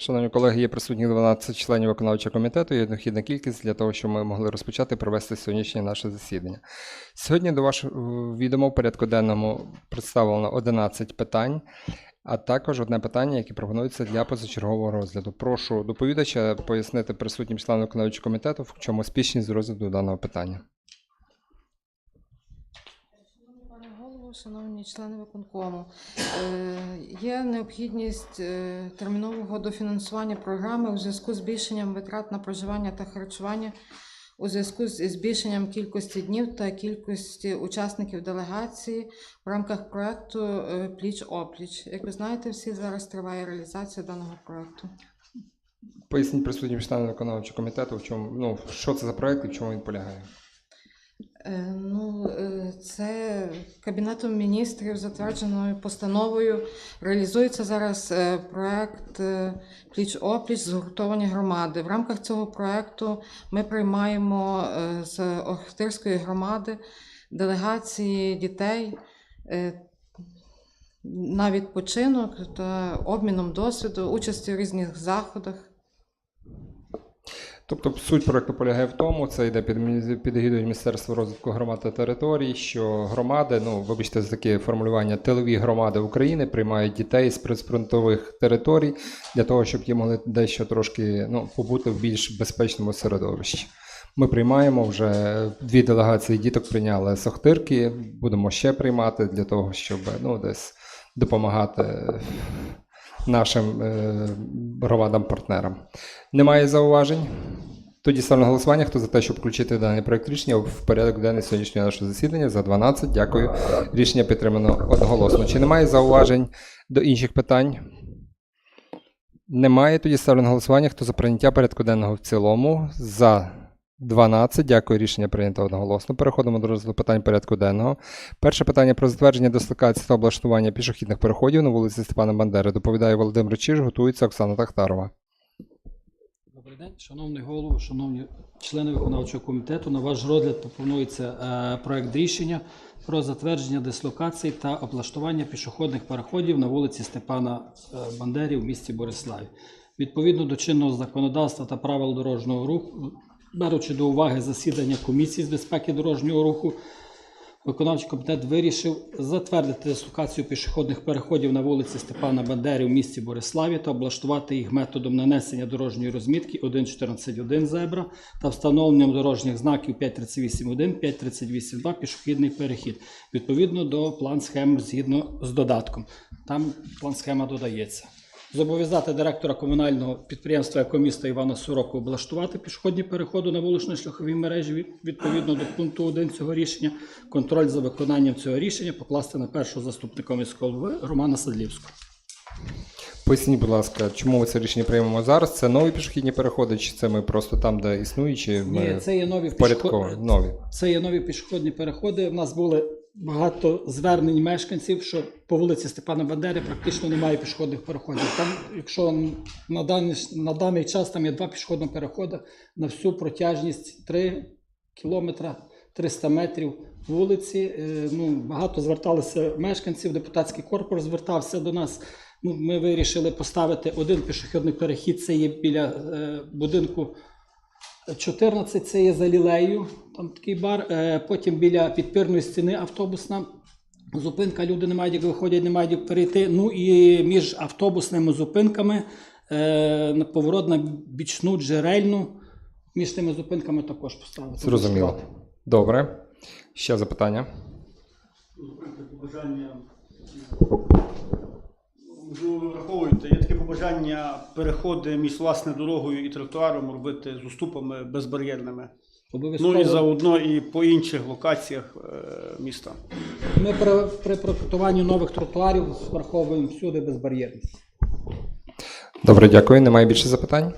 Шановні колеги, є присутні 12 членів виконавчого комітету. Є необхідна кількість для того, щоб ми могли розпочати провести сьогоднішнє наше засідання. Сьогодні до вашого відомо в порядку денному представлено 11 питань, а також одне питання, яке пропонується для позачергового розгляду. Прошу доповідача пояснити присутнім членам виконавчого комітету, в чому спішність з розгляду даного питання. Шановні члени виконкому, е, є необхідність е, термінового дофінансування програми у зв'язку з збільшенням витрат на проживання та харчування у зв'язку з збільшенням кількості днів та кількості учасників делегації в рамках проекту е, Пліч опліч. Як ви знаєте, всі зараз триває реалізація даного проекту. Поясніть присутнім членам виконавчого комітету, в чому ну що це за проект і в чому він полягає. Е, Ну, е, це Кабінетом міністрів затвердженою постановою реалізується зараз е, проект Пліч опліч згуртовані громади. В рамках цього проекту ми приймаємо з Охтирської громади делегації дітей на відпочинок та обміном досвіду, участі у різних заходах. Тобто суть проекту полягає в тому, це йде під, під егідою Міністерства розвитку громад та територій, що громади, ну вибачте за таке формулювання, тилові громади України приймають дітей з прифронтових територій для того, щоб ті могли дещо трошки ну, побути в більш безпечному середовищі. Ми приймаємо вже дві делегації діток прийняли з Охтирки, будемо ще приймати для того, щоб ну, десь допомагати нашим е, громадам-партнерам. Немає зауважень? Тоді ставлю на голосування. Хто за те, щоб включити даний проект рішення в порядок денний сьогоднішнього нашого засідання? За 12. Дякую. Рішення підтримано одноголосно. Чи немає зауважень до інших питань? Немає. Тоді ставлю на голосування. Хто за прийняття порядку денного в цілому? За 12. Дякую. Рішення прийнято одноголосно. Переходимо до розгляду питань порядку денного. Перше питання про затвердження дислокації та облаштування пішохідних переходів на вулиці Степана Бандери. Доповідає Володимир Чиж, готується Оксана Тахтарова. Добрий день, шановний голово, шановні члени виконавчого комітету. На ваш розгляд пропонується е, проект рішення про затвердження дислокацій та облаштування пішохідних переходів на вулиці Степана е, Бандери в місті Бориславі. Відповідно до чинного законодавства та правил дорожнього руху, беручи до уваги засідання комісії з безпеки дорожнього руху, Виконавчий комітет вирішив затвердити дислокацію пішохідних переходів на вулиці Степана Бандери в місті Бориславі та облаштувати їх методом нанесення дорожньої розмітки 1.14.1 зебра та встановленням дорожніх знаків 5.38.1, 5.38.2 пішохідний перехід відповідно до план схем згідно з додатком. Там план схема додається. Зобов'язати директора комунального підприємства «Екоміста» Івана Сороку облаштувати пішохідні переходи на вулично-шляховій мережі відповідно до пункту 1 цього рішення. Контроль за виконанням цього рішення покласти на першого заступника міського голови Романа Садлівського. Поясніть, будь ласка, чому ми це рішення приймемо зараз? Це нові пішохідні переходи, чи це ми просто там, де існуючі, ми Ні, це є нові впорядковані? пішохід- Нові. Це є нові пішохідні переходи. У нас були багато звернень мешканців, що по вулиці Степана Бандери практично немає пішохідних переходів. Там, якщо на даний, на даний час там є два пішохідні переходи на всю протяжність 3 кілометра 300 метрів вулиці. Е, Ну, багато зверталися мешканців, депутатський корпус звертався до нас. Ну, ми вирішили поставити один пішохідний перехід. Це є біля е, будинку 14 це є за лілею, там такий бар. Е, Потім біля підпірної стіни автобусна зупинка. Люди не мають як виходять, не мають як перейти. Ну і між автобусними зупинками е, на поворот на бічну джерельну. Між тими зупинками також поставити. Зрозуміло. Добре. Ще запитання. побажання. Можливо, ви враховуєте, є таке побажання переходи між власне дорогою і тротуаром робити з уступами безбар'єрними. Обов'язково. Ну і заодно і по інших локаціях е, міста. Ми при, при проектуванні нових тротуарів враховуємо всюди безбар'єрність. Добре, дякую. Немає більше запитань?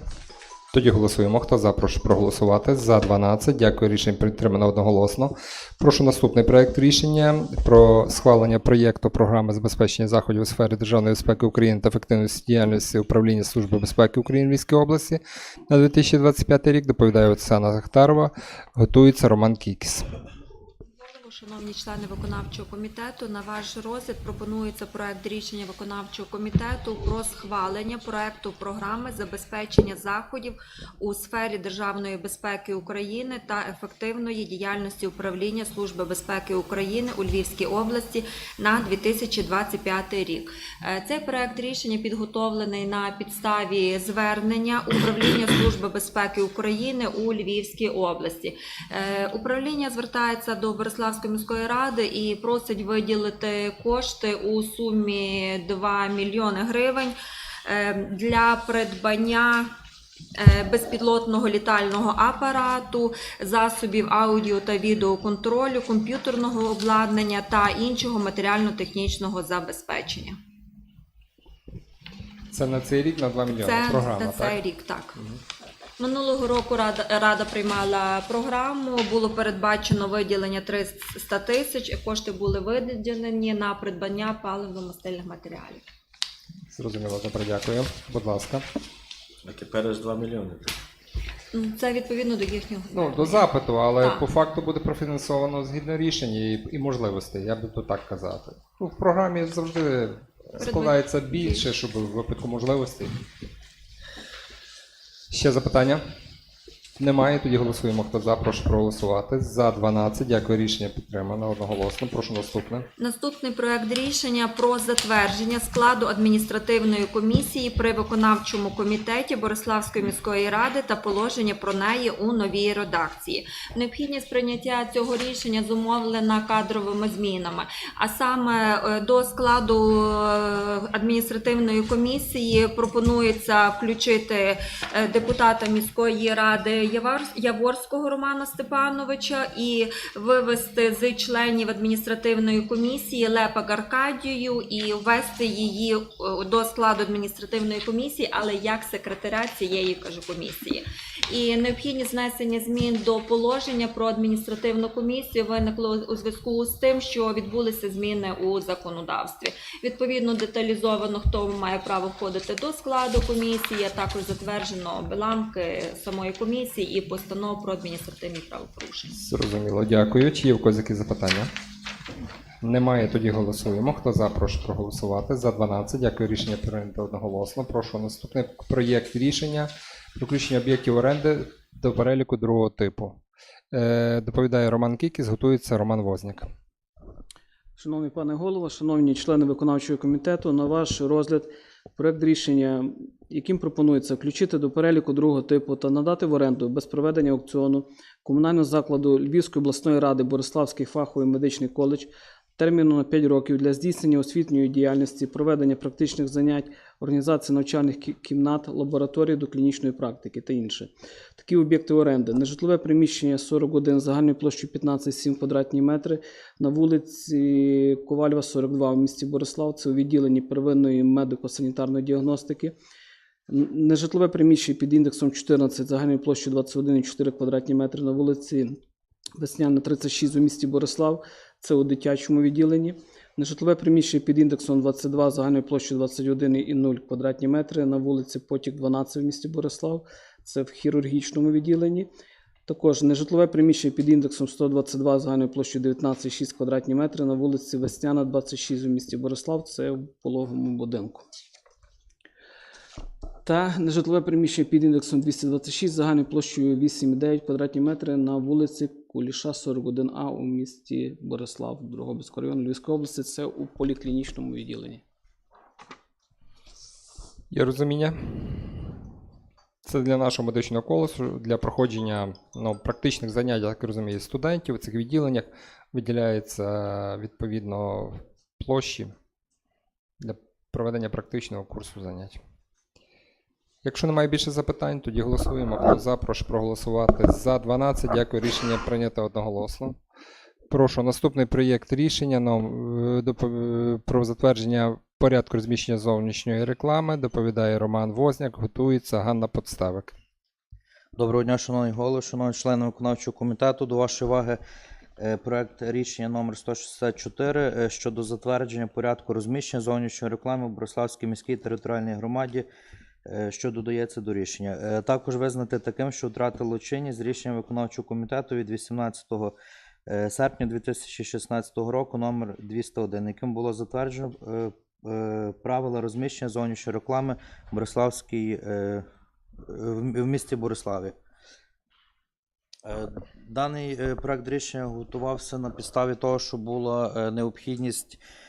Тоді голосуємо. Хто за, прошу проголосувати. За 12. Дякую. Рішення підтримано одноголосно. Прошу наступний проєкт рішення про схвалення проєкту програми забезпечення заходів у сфері державної безпеки України та ефективності діяльності управління Служби безпеки України Львівській області на 2025 рік. Доповідає Оксана Захтарова. Готується Роман Кікіс. Шановні члени виконавчого комітету. На ваш розгляд пропонується проект рішення виконавчого комітету про схвалення проекту програми забезпечення заходів у сфері державної безпеки України та ефективної діяльності управління Служби безпеки України у Львівській області на 2025 рік. Е, Цей проект рішення підготовлений на підставі звернення управління Служби безпеки України у Львівській області. Е, Управління звертається до Бориславської міської ради і просить виділити кошти у сумі 2 мільйони гривень е, для придбання. е, Безпілотного літального апарату, засобів аудіо та відеоконтролю, комп'ютерного обладнання та іншого матеріально-технічного забезпечення. Це на цей рік на 2 мільйони. Це Програма, на так? рік, так. Минулого року рада, рада приймала програму, було передбачено виділення 300 тисяч, і кошти були виділені на придбання паливно-мастильних матеріалів. Зрозуміло, добре, дякую. Будь ласка. А тепер аж 2 мільйони. Ну, Це відповідно до їхнього. Ну, до запиту, але Так. по факту буде профінансовано згідно рішення і, і можливостей, я би то так казати. Ну, в програмі завжди складається більше, щоб в випадку можливостей. Ще запитання? Немає, тоді голосуємо. Хто за, прошу проголосувати. За 12. Дякую, рішення підтримано одноголосно. Прошу наступне. Наступний проект рішення про затвердження складу адміністративної комісії при виконавчому комітеті Бориславської міської ради та положення про неї у новій редакції. Необхідність прийняття цього рішення зумовлена кадровими змінами. А саме е, до складу е, адміністративної комісії пропонується включити е, депутата міської ради Яворського Романа Степановича і вивести з членів адміністративної комісії Лепа Аркадію і ввести її е, до складу адміністративної комісії, але як секретаря цієї каже комісії. І необхідність внесення змін до положення про адміністративну комісію виникло у зв'язку з тим, що відбулися зміни у законодавстві. Відповідно, деталізовано, хто має право входити до складу комісії, а також затверджено беламки самої комісії і постанов про адміністративні правопорушення. Зрозуміло, дякую. Чи є в когось якісь запитання? Немає, тоді голосуємо. Хто за, прошу проголосувати. За 12. Дякую, рішення прийнято одноголосно. Прошу наступний проєкт рішення про включення об'єктів оренди до переліку другого типу. Е, доповідає Роман Кікіс, готується Роман Возняк. Шановний пане голово, шановні члени виконавчого комітету, на ваш розгляд проект рішення, яким пропонується включити до переліку другого типу та надати в оренду без проведення аукціону комунального закладу Львівської обласної ради Бориславський фаховий медичний коледж терміну на 5 років для здійснення освітньої діяльності, проведення практичних занять, організації навчальних кімнат, лабораторій до клінічної практики та інше. Такі об'єкти оренди. Нежитлове приміщення 41 загальною площею 15,7 квадратні метри на вулиці Ковальва, 42 в місті Борислав. Це у відділенні первинної медико-санітарної діагностики. Нежитлове приміщення під індексом 14 загальною площею 21,4 квадратні метри на вулиці Весняна, 36 у місті Борислав. Це у дитячому відділенні. Нежитлове приміщення під індексом 22 загальною площею 21,0 квадратні метри на вулиці Потік 12 в місті Борислав. Це в хірургічному відділенні. Також нежитлове приміщення під індексом 122 загальною площею 19,6 квадратні метри на вулиці Весняна, 26 у місті Борислав. Це в пологовому будинку. Та нежитлове приміщення під індексом 226 загальною площею 8,9 квадратні метри на вулиці Куліша, 41А у місті Борислав, Дрогобицького району Львівської області. Це у поліклінічному відділенні. Є розуміння? Це для нашого медичного колесу, для проходження ну, практичних занять, я так розумію, студентів у цих відділеннях виділяється відповідно площі для проведення практичного курсу занять. Якщо немає більше запитань, тоді голосуємо. Хто за, прошу проголосувати. За 12. Дякую, рішення прийнято одноголосно. Прошу, наступний проєкт рішення е, допов- про затвердження порядку розміщення зовнішньої реклами. Доповідає Роман Возняк, готується Ганна Подставик. Доброго дня, шановні голови, шановні члени виконавчого комітету. До вашої уваги е, проект рішення номер 164 е, щодо затвердження порядку розміщення зовнішньої реклами в Бориславській міській територіальній громаді, е, що додається до рішення. Е, Також визнати таким, що втратило чинність рішення виконавчого комітету від 18 е, серпня 2016 року номер 201, яким було затверджено е, е, правила розміщення зовнішньої реклами Бориславській е, в місті Бориславі. Е, Даний е, проект рішення готувався на підставі того, що була е, необхідність е,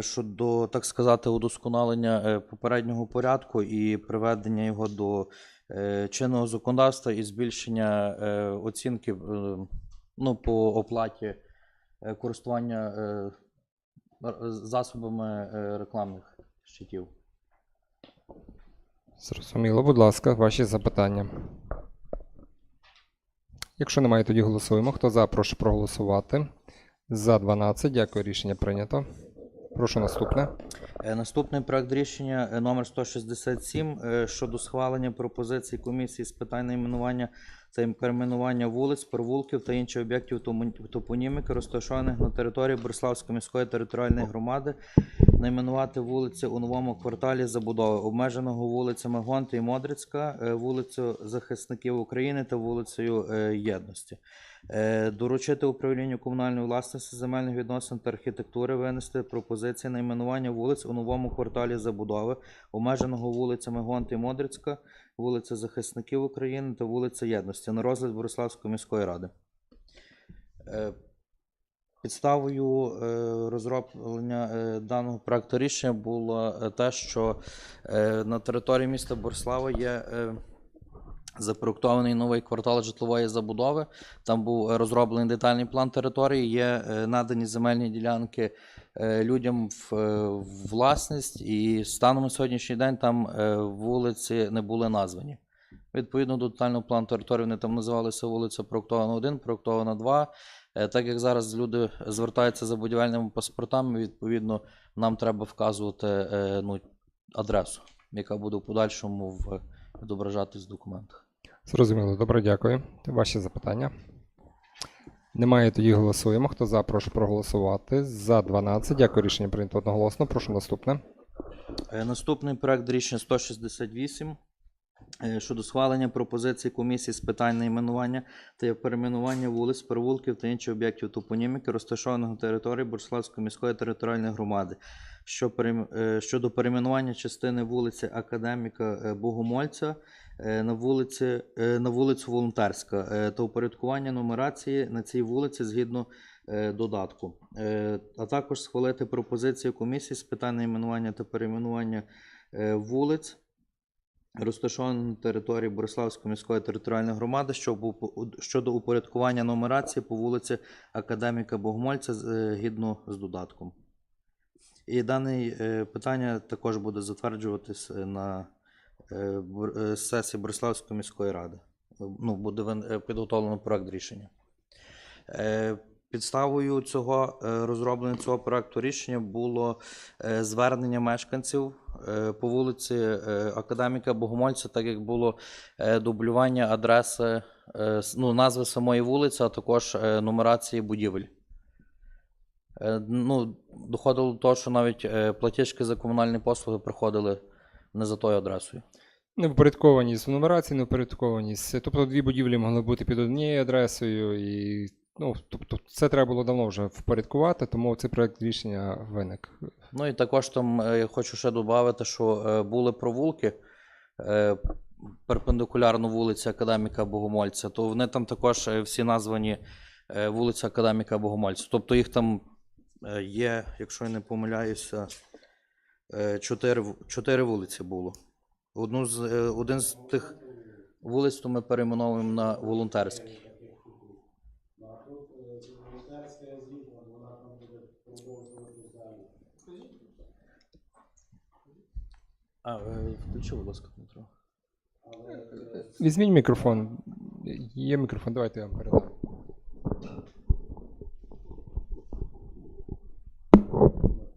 щодо, так сказати, удосконалення е, попереднього порядку і приведення його до е, чинного законодавства і збільшення е, оцінки е, ну, по оплаті е, користування е, засобами е, рекламних щитів. Зрозуміло, будь ласка, ваші запитання. Якщо немає, тоді голосуємо. Хто за, прошу проголосувати. За 12. Дякую, рішення прийнято. Прошу наступне. Е, Наступний проект рішення е, номер 167 е, щодо схвалення пропозицій комісії з питань найменування та перейменування вулиць, провулків та інших об'єктів топоніміки, розташованих на території Бориславської міської територіальної громади, найменувати вулиці у новому кварталі забудови, обмеженого вулицями Гонти і Модрицька, вулицю Захисників України та вулицею Єдності. Е, Доручити управлінню комунальної власності земельних відносин та архітектури винести пропозиції найменування вулиць у новому кварталі забудови, обмеженого вулицями Гонти Модрицька, вулиця Захисників України та вулиця Єдності на розгляд Бориславської міської ради. Е, Підставою е, розроблення даного проекту рішення було те, що на території міста Борислава є запроектований новий квартал житлової забудови. Там був е, розроблений детальний план території, є е, надані земельні ділянки е, людям в власність, і станом на сьогоднішній день там вулиці не були названі. Відповідно до детального плану території, вони там називалися вулиця Проектована 1, Проектована 2. Е, Так як зараз люди звертаються за будівельними паспортами, відповідно, нам треба вказувати ну, адресу, яка буде в подальшому в, відображатись в документах. Зрозуміло, добре, дякую. Ваші запитання. Немає, тоді голосуємо. Хто за, прошу проголосувати. За 12. Дякую, рішення прийнято одноголосно. Прошу наступне. Е, Наступний проект рішення 168 е, щодо схвалення пропозицій комісії з питань найменування та перейменування вулиць, провулків та інших об'єктів топоніміки, розташованих на території Бориславської міської територіальної громади, е, щодо перейменування частини вулиці Академіка е, Богомольця е, на, вулиці, е, на вулицю Волонтерська е, та упорядкування нумерації на цій вулиці згідно е, додатку. Е, А також схвалити пропозицію комісії з питань найменування та перейменування е, вулиць, розташованих на території Бориславської міської територіальної громади, щодо упорядкування нумерації по вулиці Академіка Богомольця згідно з додатком. І дане е, питання також буде затверджуватись е, на е, е, сесії Бориславської міської ради. Е, Ну, буде е, підготовлено проект рішення. Підставою цього е, розроблення цього проекту рішення було е, звернення мешканців е, по вулиці Академіка Богомольця, так як було дублювання адреси, ну, назви самої вулиці, а також нумерації будівель. Ну, доходило до того, що навіть платіжки за комунальні послуги приходили не за тою адресою. Невпорядкованість в нумерації, невпорядкованість. Тобто дві будівлі могли бути під однією адресою, і ну, тобто, це треба було давно вже впорядкувати, тому цей проект рішення виник. Ну і також там е, я хочу ще додати, що е, були провулки е, перпендикулярно вулиці Академіка Богомольця, то вони там також всі названі вулиця Академіка Богомольця. Тобто їх там є, якщо я не помиляюся, чотири, вулиці було. Одну з, один з тих вулиць то ми перейменовуємо на волонтерський. А, е, включи, будь ласка, Дмитро. Візьміть мікрофон. Є мікрофон, давайте я вам передам.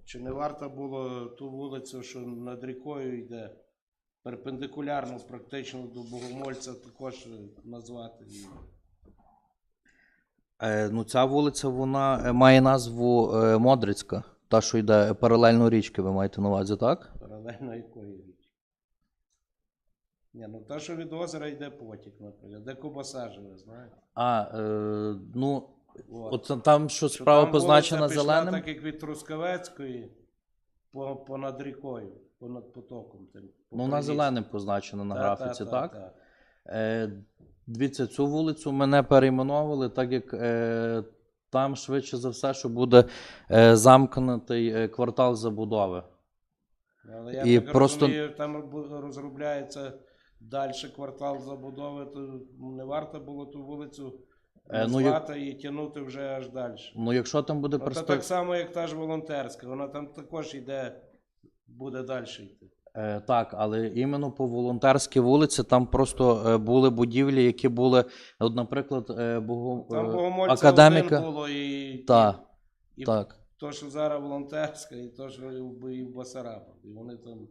Чи не варто було ту вулицю, що над рікою йде, перпендикулярно практично до Богомольця, також назвати її? Е, ну, ця вулиця вона е, має назву е, Модрицька, та, що йде паралельно річки, ви маєте на увазі, так? Паралельно якої річ? Ні, ну та, що від озера йде потік, наприклад. Де Кубаса живе, знаєте? А, е, ну, От. От там, що Що справа там позначена вулиця пішла зеленим. Так як від Трускавецької по, понад рікою, понад потоком. Тим, Ну, вона Приліссю. зеленим позначена на Та, графіці, та, так? та, та. Е, дивіться, цю вулицю мене перейменовували, так як е, там швидше за все, що буде е, замкнутий е, квартал забудови. Але я І так просто- розумію, там розробляється далі квартал забудови, то не варто було ту вулицю Е, ну, назвати і тягнути вже аж далі. Ну, якщо там буде Це так само, як та ж волонтерська, вона там також йде, буде далі йти. Е, так, але іменно по волонтерській вулиці там просто е, були будівлі, які були, от, наприклад, е, Богу... Там е, Богомольця академіка. один було і, Та, і так. То, що зараз волонтерська, і то, що і в Басараба. І вони там.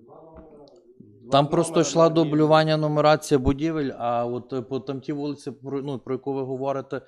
Там просто йшла дублювання нумерація будівель, а от е, по там ті вулиці, про, ну, про яку ви говорите,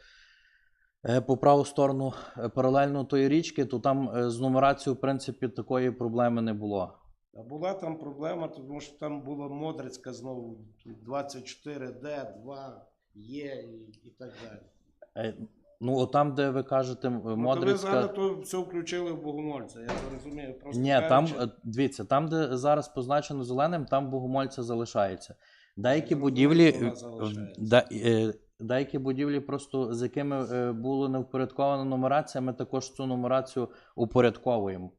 е, по праву сторону е, паралельно тої річки, то там е, з нумерацією, в принципі, такої проблеми не було. А була там проблема, тому що там була Модрицька знову 24D, 2 є і, і так далі. Ну, от там, де ви кажете, Ну, то ви зараз то все включили в Богомольця, я розумію. Просто Ні, там кажучи, е, дивіться, там, де зараз позначено зеленим, там богомольця залишається. Деякі Я будівлі, розумію, е, залишається. е, деякі будівлі, просто з якими е, було не впорядкована нумерація, ми також цю нумерацію упорядковуємо.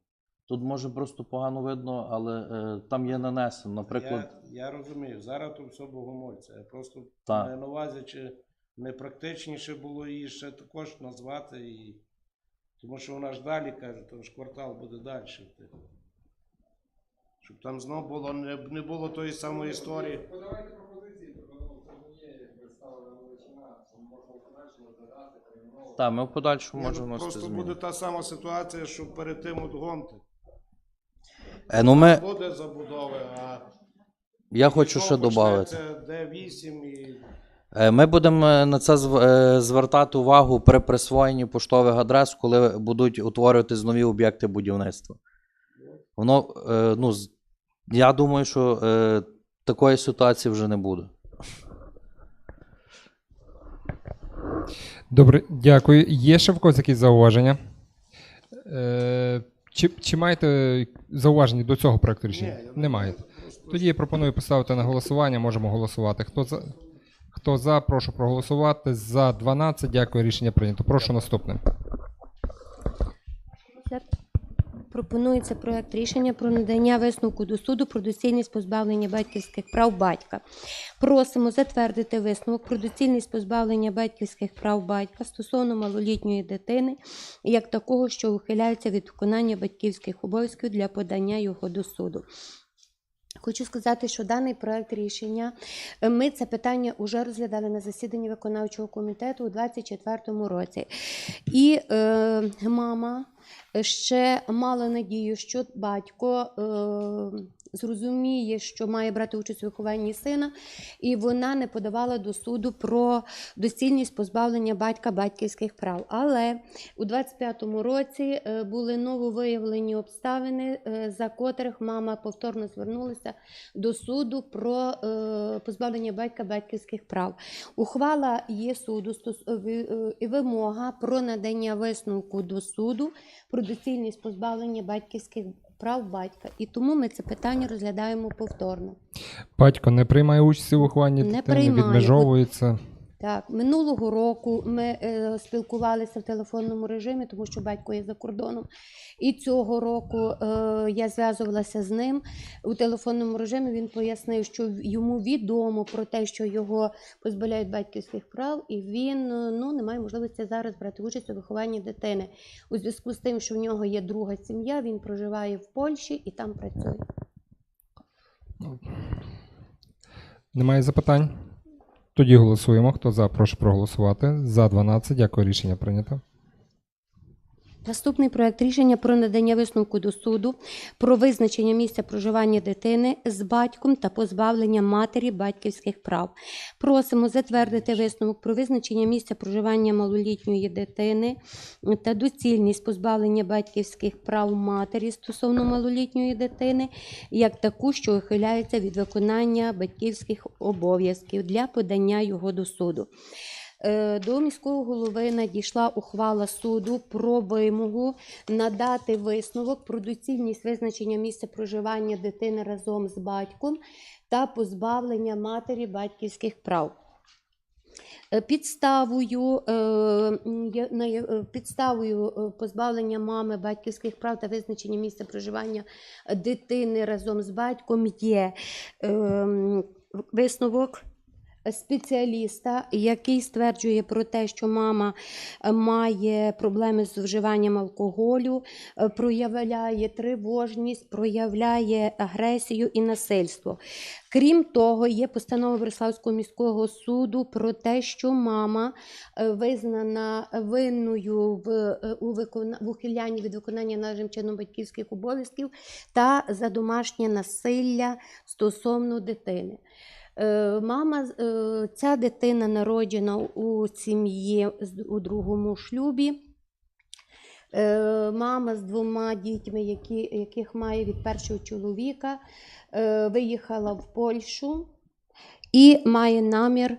Тут може просто погано видно, але е, там є нанесено. Наприклад, я, я розумію, зараз то все Богомольця. Я просто Так. на увазі, чи не практичніше було її ще також назвати. І... Тому що вона ж далі каже, то ж квартал буде далі. Щоб там знов було, не, не було тої самої історії. так, ми в подальшому Ні, можемо ну, вносити Просто зміни. буде та сама ситуація, що перед тим от гонти. Е, ну, ми, Буде забудови, а я хочу ще знову додати. почнеться Д8 і Ми будемо е, на це е, звертати увагу при присвоєнні поштових адрес, коли будуть утворюватись нові об'єкти будівництва. Воно, е, ну, я думаю, що е, такої ситуації вже не буде. Добре, дякую. Є ще в когось якісь зауваження? Е, чи, чи маєте зауваження до цього проекту рішення? Не маєте. Тоді я пропоную поставити на голосування, можемо голосувати. Хто за, хто за, прошу проголосувати. За 12, дякую, рішення прийнято. Прошу наступне. Пропонується проект рішення про надання висновку до суду про доцільність позбавлення батьківських прав батька. Просимо затвердити висновок про доцільність позбавлення батьківських прав батька стосовно малолітньої дитини, як такого, що ухиляється від виконання батьківських обов'язків для подання його до суду. Хочу сказати, що даний проект рішення е, ми це питання вже розглядали на засіданні виконавчого комітету у 2024 році. І е, мама ще мала надію, що батько е, зрозуміє, що має брати участь у вихованні сина, і вона не подавала до суду про доцільність позбавлення батька батьківських прав. Але у 25-му році е, були нововиявлені обставини, е, за котрих мама повторно звернулася до суду про е, позбавлення батька батьківських прав. Ухвала є суду і вимога про надання висновку до суду про доцільність позбавлення батьківських прав батька. І тому ми це питання розглядаємо повторно. Батько не приймає участі у вихованні Не дитини, приймає. відмежовується. Так, минулого року ми е, спілкувалися в телефонному режимі, тому що батько є за кордоном. І цього року е, я зв'язувалася з ним у телефонному режимі. Він пояснив, що йому відомо про те, що його позбавляють батьківських прав, і він е, ну, не має можливості зараз брати участь у вихованні дитини. У зв'язку з тим, що в нього є друга сім'я, він проживає в Польщі і там працює. Немає запитань? Тоді голосуємо. Хто за, прошу проголосувати. За 12, дякую, рішення прийнято. Наступний проект рішення про надання висновку до суду про визначення місця проживання дитини з батьком та позбавлення матері батьківських прав. Просимо затвердити висновок про визначення місця проживання малолітньої дитини та доцільність позбавлення батьківських прав матері стосовно малолітньої дитини, як таку, що ухиляється від виконання батьківських обов'язків для подання його до суду. Е, До міського голови надійшла ухвала суду про вимогу надати висновок про доцільність визначення місця проживання дитини разом з батьком та позбавлення матері батьківських прав. Е, Підставою, е, підставою позбавлення мами батьківських прав та визначення місця проживання дитини разом з батьком є е, висновок спеціаліста, який стверджує про те, що мама е, має проблеми з вживанням алкоголю, е, проявляє тривожність, проявляє агресію і насильство. Крім того, є постанова Бориславського міського суду про те, що мама е, визнана винною в, у, викона... в ухилянні від виконання належним чином батьківських обов'язків та за домашнє насилля стосовно дитини. Е, Мама, е, ця дитина народжена у сім'ї у другому шлюбі. Е, Мама з двома дітьми, які, яких має від першого чоловіка, виїхала в Польщу і має намір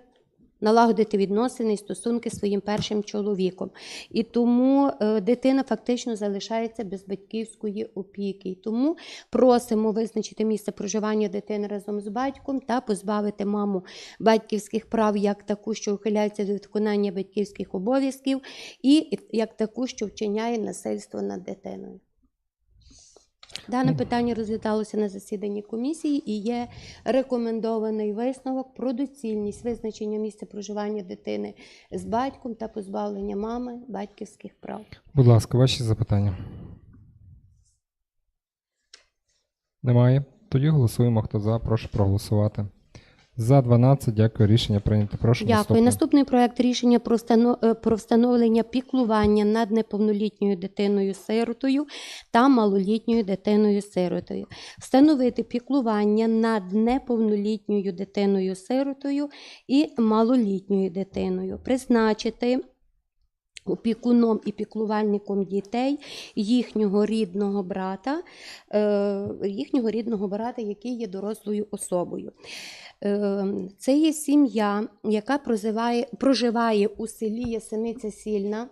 налагодити відносини і стосунки зі своїм першим чоловіком. І тому е, дитина фактично залишається без батьківської опіки. І тому просимо визначити місце проживання дитини разом з батьком та позбавити маму батьківських прав як таку, що ухиляється від виконання батьківських обов'язків, і як таку, що вчиняє насильство над дитиною. Дане питання розглядалося на засіданні комісії і є рекомендований висновок про доцільність визначення місця проживання дитини з батьком та позбавлення мами батьківських прав. Будь ласка, ваші запитання. Немає. Тоді голосуємо. Хто за, прошу проголосувати. За 12, дякую. Рішення прийнято. Прошу Дякую. наступне. Наступний проект рішення про, е, про встановлення піклування над неповнолітньою дитиною-сиротою та малолітньою дитиною-сиротою. Встановити піклування над неповнолітньою дитиною-сиротою і малолітньою дитиною. Призначити опікуном і піклувальником дітей їхнього рідного брата, е, їхнього рідного брата, який є дорослою особою. Е, Це є сім'я, яка проживає, проживає у селі Ясениця Сільна.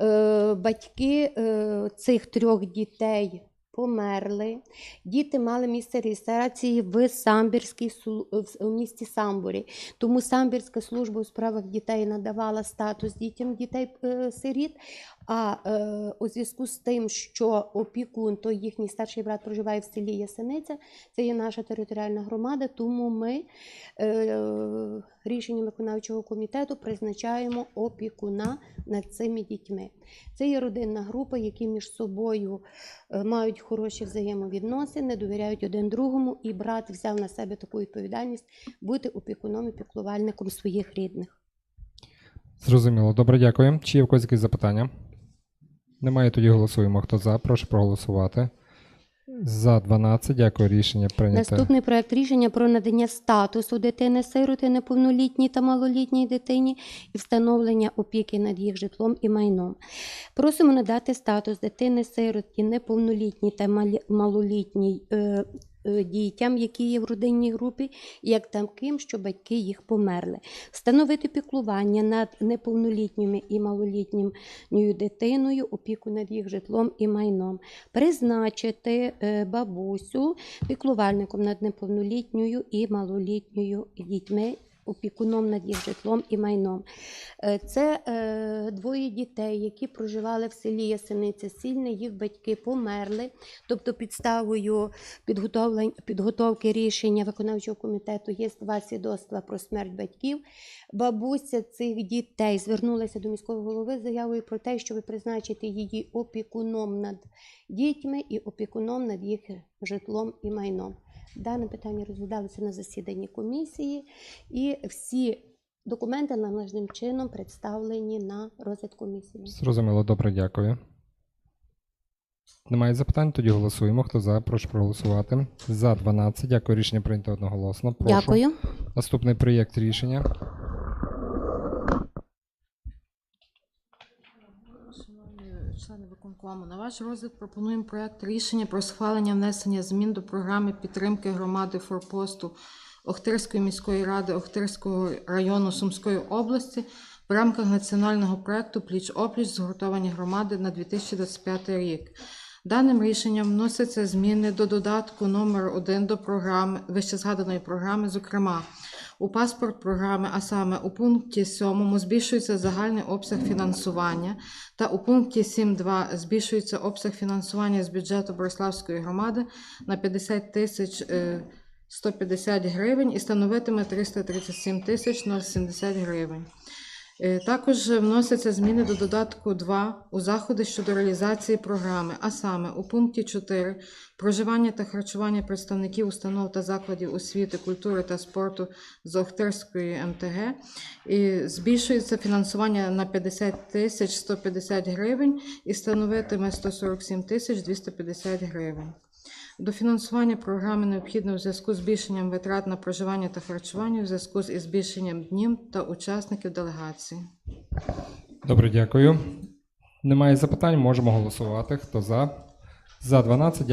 Е, Батьки е, цих трьох дітей померли. Діти мали місце реєстрації в в- місті Самборі. Тому Самбірська служба у справах дітей надавала статус дітям дітей-сиріт. А е, у зв'язку з тим, що опікун, то їхній старший брат проживає в селі Ясениця, це є наша територіальна громада, тому ми е, рішенням виконавчого комітету призначаємо опікуна над цими дітьми. Це є родинна група, які між собою е, мають хороші взаємовідносини, довіряють один другому, і брат взяв на себе таку відповідальність бути опікуном і піклувальником своїх рідних. Зрозуміло. Добре, дякую. Чи є в когось якісь запитання? Немає, тоді голосуємо. Хто за, прошу проголосувати. За 12, дякую. Рішення прийнято. Наступний проект рішення про надання статусу дитини-сироти неповнолітній та малолітній дитині і встановлення опіки над їх житлом і майном. Просимо надати статус дитини-сироті неповнолітній та малолітній е, дітям, які є в родинній групі, як таким, що батьки їх померли. Встановити піклування над неповнолітніми і малолітньою дитиною, опіку над їх житлом і майном призначити е, бабусю піклувальником над неповнолітньою і малолітньою дітьми. Опікуном над їх житлом і майном. Е, Це е, двоє дітей, які проживали в селі Ясениця Сільне, їх батьки померли. Тобто підставою підготовки рішення виконавчого комітету є два свідоцтва про смерть батьків. Бабуся цих дітей звернулася до міського голови заявою про те, щоб призначити її опікуном над дітьми і опікуном над їх житлом і майном. Дане питання розглядалося на засіданні комісії, і всі документи належним чином представлені на розгляд комісії. Зрозуміло, добре, дякую. Немає запитань, тоді голосуємо. Хто за, прошу проголосувати. За 12, дякую. Рішення прийнято одноголосно. Прошу. Дякую. Наступний проєкт рішення. Шановні члени виконкому, на ваш розгляд пропонуємо проект рішення про схвалення внесення змін до програми підтримки громади форпосту Охтирської міської ради Охтирського району Сумської області в рамках національного проекту Пліч-опліч згуртовані громади на 2025 рік. Даним рішенням вносяться зміни до додатку номер 1 до програми вищезгаданої програми, зокрема. У паспорт програми, а саме у пункті 7 збільшується загальний обсяг фінансування, та у пункті 7.2 збільшується обсяг фінансування з бюджету Бориславської громади на 50 тисяч е, 150 гривень і становитиме 337 тисяч 070 гривень. Е, Також вносяться зміни до додатку 2 у заходи щодо реалізації програми, а саме у пункті 4 проживання та харчування представників установ та закладів освіти, культури та спорту з Охтирської МТГ і збільшується фінансування на 50 тисяч 150 гривень і становитиме 147 тисяч 250 гривень. До фінансування програми необхідно в зв'язку з збільшенням витрат на проживання та харчування, в зв'язку з збільшенням днів та учасників делегації. Добре, дякую. Немає запитань, можемо голосувати. Хто за? За 12, дякую.